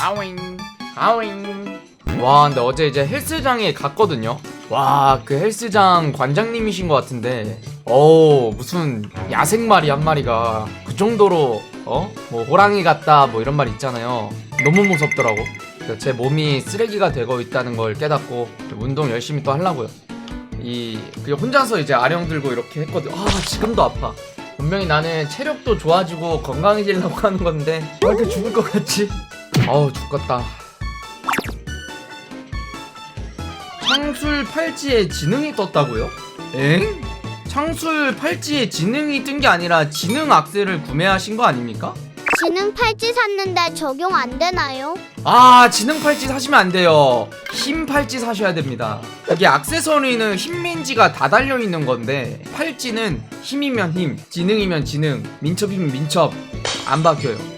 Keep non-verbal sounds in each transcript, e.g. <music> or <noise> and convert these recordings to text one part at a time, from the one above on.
아오잉. 아오잉. 와 근데 어제 이제 헬스장에 갔거든요. 와 그 헬스장 관장님이신 것 같은데. 어 무슨 야생마리 한 마리가 그 정도로 어? 뭐 호랑이 같다 뭐 이런 말 있잖아요. 너무 무섭더라고. 제 몸이 쓰레기가 되고 있다는 걸 깨닫고 운동 열심히 또 하려고요. 이 그냥 혼자서 이제 아령 들고 이렇게 했거든. 아 지금도 아파. 분명히 나는 체력도 좋아지고 건강해지려고 하는 건데 왜 이렇게 죽을 것 같지? 아우 죽겠다 창술 팔찌에 지능이 떴다고요? 엥? 창술 팔찌에 지능이 뜬 게 아니라 지능 악세를 구매하신 거 아닙니까? 지능 팔찌 샀는데 적용 안 되나요? 아 지능 팔찌 사시면 안 돼요 힘 팔찌 사셔야 됩니다 이게 악세서리는 힘민지가 다 달려있는 건데 팔찌는 힘이면 힘 지능이면 지능 민첩이면 민첩 안 바뀌어요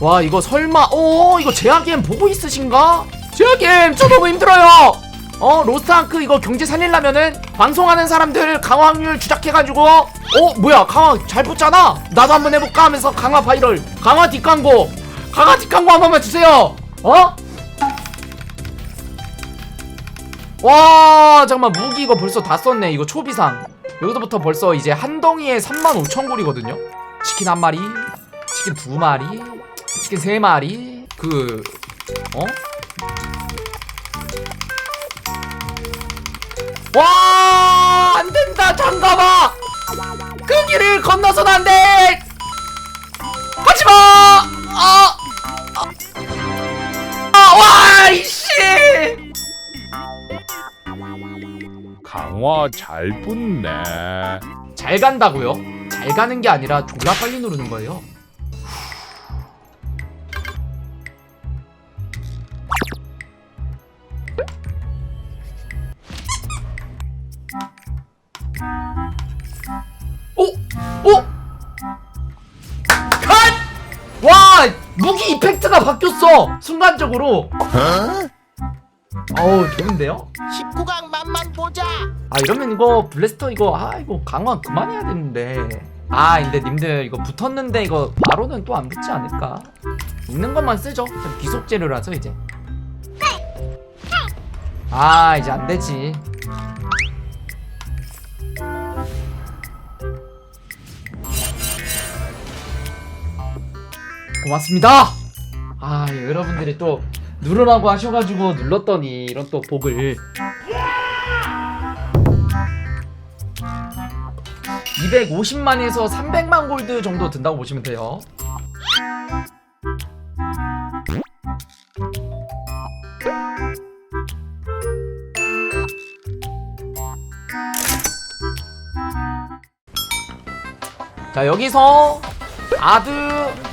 와 이거 설마 오 이거 제아겜 보고 있으신가? 제아겜 저 너무 힘들어요! 어 로스트아크 이거 경제 살릴라면은 방송하는 사람들 강화 확률 주작해가지고 어 뭐야 강화 잘 붙잖아? 나도 한번 해볼까 하면서 강화 바이럴 강화 뒷광고 강화 뒷광고 한 번만 주세요! 어? 와 잠깐만 무기 이거 벌써 다 썼네. 이거 초비상. 여기서부터 벌써 이제 한 덩이에 35,000골이거든요? 치킨 한 마리 치킨 두 마리. 치킨 세 마리 그 어? 와 안된다 잠가봐 그 길을 건너선 안돼 하지마 아, 아, 아, 와 이씨 강화 잘 붙네. 잘 간다고요? 잘 가는 게 아니라 졸라 빨리 누르는 거예요. 바뀌었어! 순간적으로. 어우, 좋은데요? 19강 맛만 보자. 아 이러면 이거 블래스터 이거 아 이거 강화 그만해야 되는데 아 근데 님들 이거 붙었는데 이거 바로는 또 안 붙지 않을까 있는 것만 쓰죠 좀 귀속 재료라서 이제 아 이제 안 되지 고맙습니다 아 여러분들이 또 누르라고 하셔가지고 눌렀더니 이런 또 복을 250만에서 300만 골드 정도 든다고 보시면 돼요. 자, 여기서 아드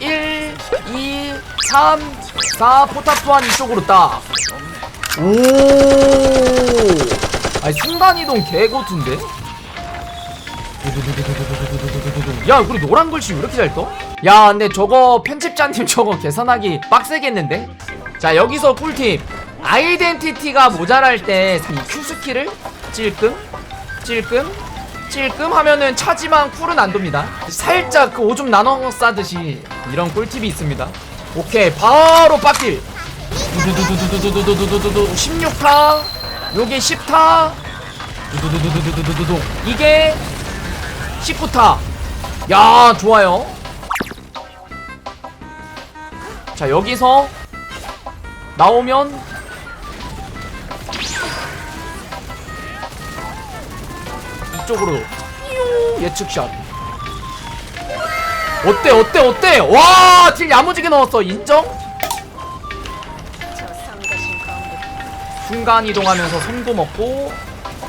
1, 2, 3, 4 포탑 또한 이쪽으로 딱. 오! 아니 순간 이동 개고투인데? 야 우리 노란 글씨 왜 이렇게 잘 떠? 야 근데 저거 편집자님 <laughs> 저거 계산하기 빡세겠는데? 자 여기서 꿀팁 아이덴티티가 모자랄 때 이 Q 스킬을 찔끔 찔끔 찔끔 하면은 차지만 쿨은 안 돕니다 살짝 그 오줌 나눠 싸듯이 이런 꿀팁이 있습니다 오케이 바로 빡길. 두두두두두두두두두두두 16타 요게 10타 두두두두두두두두 이게 19타 야 좋아요 자 여기서 나오면 이쪽으로 뾰, 예측샷 어때 어때 어때? 와딜 야무지게 넣었어. 인정? 순간 이동하면서 손도 먹고.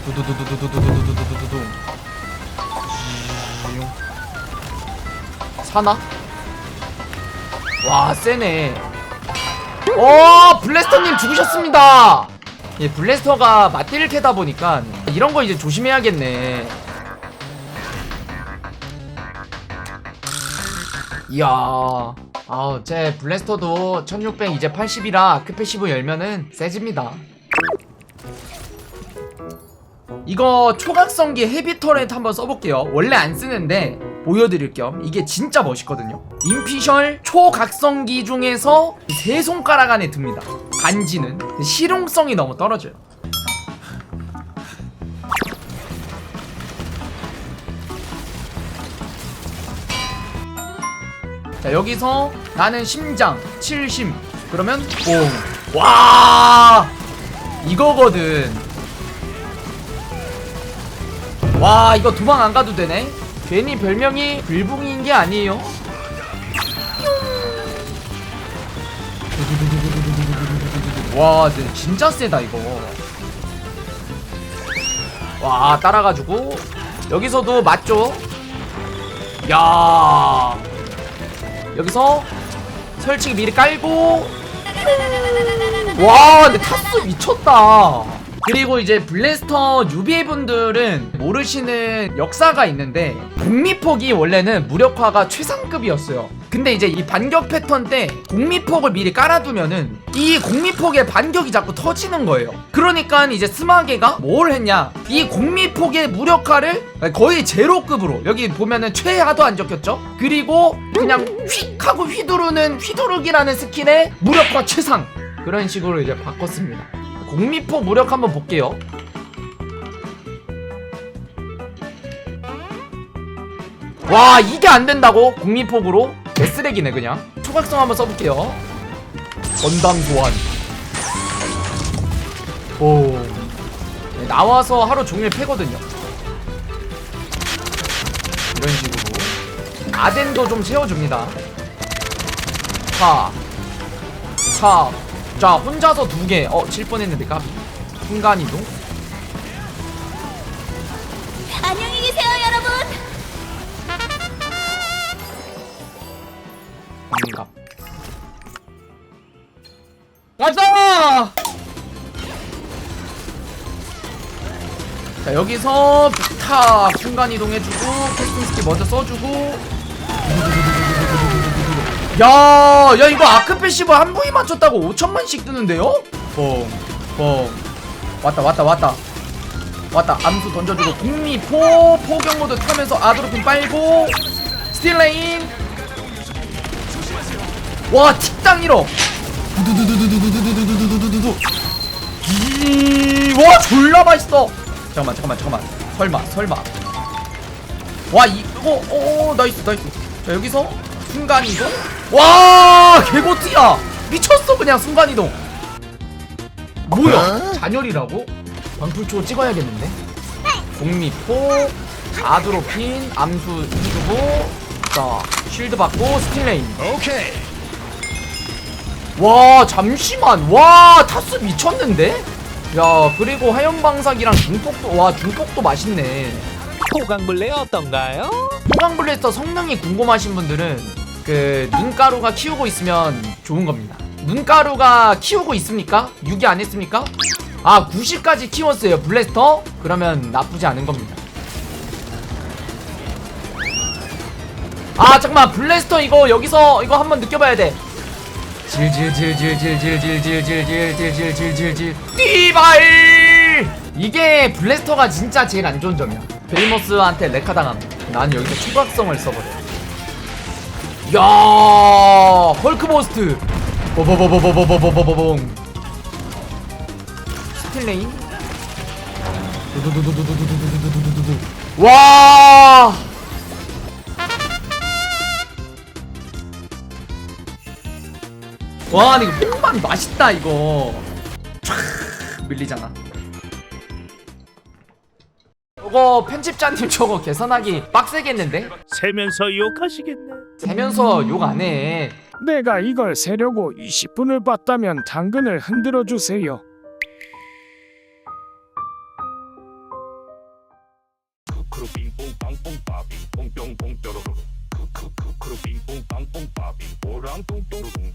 두두두두두두두두두두두두 사나? 와 세네. 어 블래스터님 죽으셨습니다. 예 블래스터가 맞디를 캐다 보니까 이런 거 이제 조심해야겠네 이야. 아우 제 블래스터도 1600 이제 80이라 크패시브 열면은 세집니다. 이거 초각성기 헤비 터렛 한번 써볼게요. 원래 안 쓰는데 보여드릴 겸. 이게 진짜 멋있거든요. 인피셜 초각성기 중에서 세 손가락 안에 듭니다. 간지는. 실용성이 너무 떨어져요 자 여기서 나는 심장 7심. 그러면 뽕와! 이거거든. 와 이거 도망 안 가도 되네. 괜히 별명이 불붕인 게 아니에요. 와 진짜 세다 이거. 와 따라가지고. 여기서도 맞죠? 야 여기서 설치기 미리 깔고. 와 근데 타수 미쳤다 그리고 이제 블래스터 뉴비 분들은 모르시는 역사가 있는데 공미폭이 원래는 무력화가 최상급이었어요. 근데 이제 이 반격 패턴 때 공미폭을 미리 깔아두면은 이 공미폭의 반격이 자꾸 터지는 거예요. 그러니까 이제 스마게가 뭘 했냐? 이 공미폭의 무력화를 거의 제로급으로 여기 보면은 최하도 안 적혔죠? 그리고 그냥 휙 하고 휘두르는 휘두르기라는 스킬의 무력화 최상! 그런 식으로 이제 바꿨습니다 공미포 무력 한번 볼게요. 와 이게 안 된다고 공미폭으로 개쓰레기네 그냥 초각성 한번 써볼게요. 건담 소환. 오 네, 나와서 하루 종일 패거든요. 이런 식으로 아덴도 좀 채워줍니다. 차, 차, 자 혼자서 두 개. 어, 칠 뻔했는데 까비. 순간이동. 안녕히 계세요, 여러분. 반갑. 가자! 자 여기서 탁 순간 이동 해주고 캐스팅 스킬 먼저 써주고 야, 야 이거 아크 패시브 한 부위 맞췄다고 5천만씩 뜨는데요? 뽕, 뽕. 왔다, 왔다, 왔다. 왔다. 암수 던져주고 국미포 포경 모드 타면서 아드로핀 빨고 스틸레인. 와, 틱당 1호. 두두두두두두두두두두두두두. 이, 와, 졸라 맛있어. 잠깐만, 잠깐만, 잠깐만. 설마, 설마. 와, 이거, 오, 나이스, 나이스. 자, 여기서 순간이동? 와 개고티야 미쳤어 그냥 순간이동 뭐야 잔열이라고? 방풀초 찍어야겠는데 공미포 아드로핀 암수 해주고 자 쉴드 받고 스틸레인 오케이. 와 잠시만 와 타수 미쳤는데? 야 그리고 화염방사기랑 중폭도 와 중폭도 맛있네 포강블레 어떤가요? 호강 블래스터 성능이 궁금하신 분들은 그 눈가루가 키우고 있으면 좋은 겁니다. 눈가루가 키우고 있습니까? 유기 안 했습니까? 아 90까지 키웠어요 블래스터? 그러면 나쁘지 않은 겁니다. 아 잠깐만 블래스터 이거 여기서 이거 한번 느껴봐야 돼. 질질질질질질질질질질질질질질질 띠발 이게 블래스터가 진짜 제일 안 좋은 점이야 베이머스한테 레카 당함 나는 여기서 초각성을 써버려 야 헐크 버스트 버버버버버버버버버봉 스틸레인 두두두두두두두두두두두두두 와 와, 이거 뽕만 맛있다 이거. 촤 밀리잖아. 이거 편집자님 저거 계산하기 빡세겠는데? 세면서 욕하시겠네. 세면서 욕 안 해. 내가 이걸 세려고 20분을 봤다면 당근을 흔들어 주세요. 크루 빙뽕 빵뽕 빠빙 뽕뿅뽕 뾰로롱 크크크 크루 빙뽕 빵뽕 빠빙 보랑 뽕 뾰로롱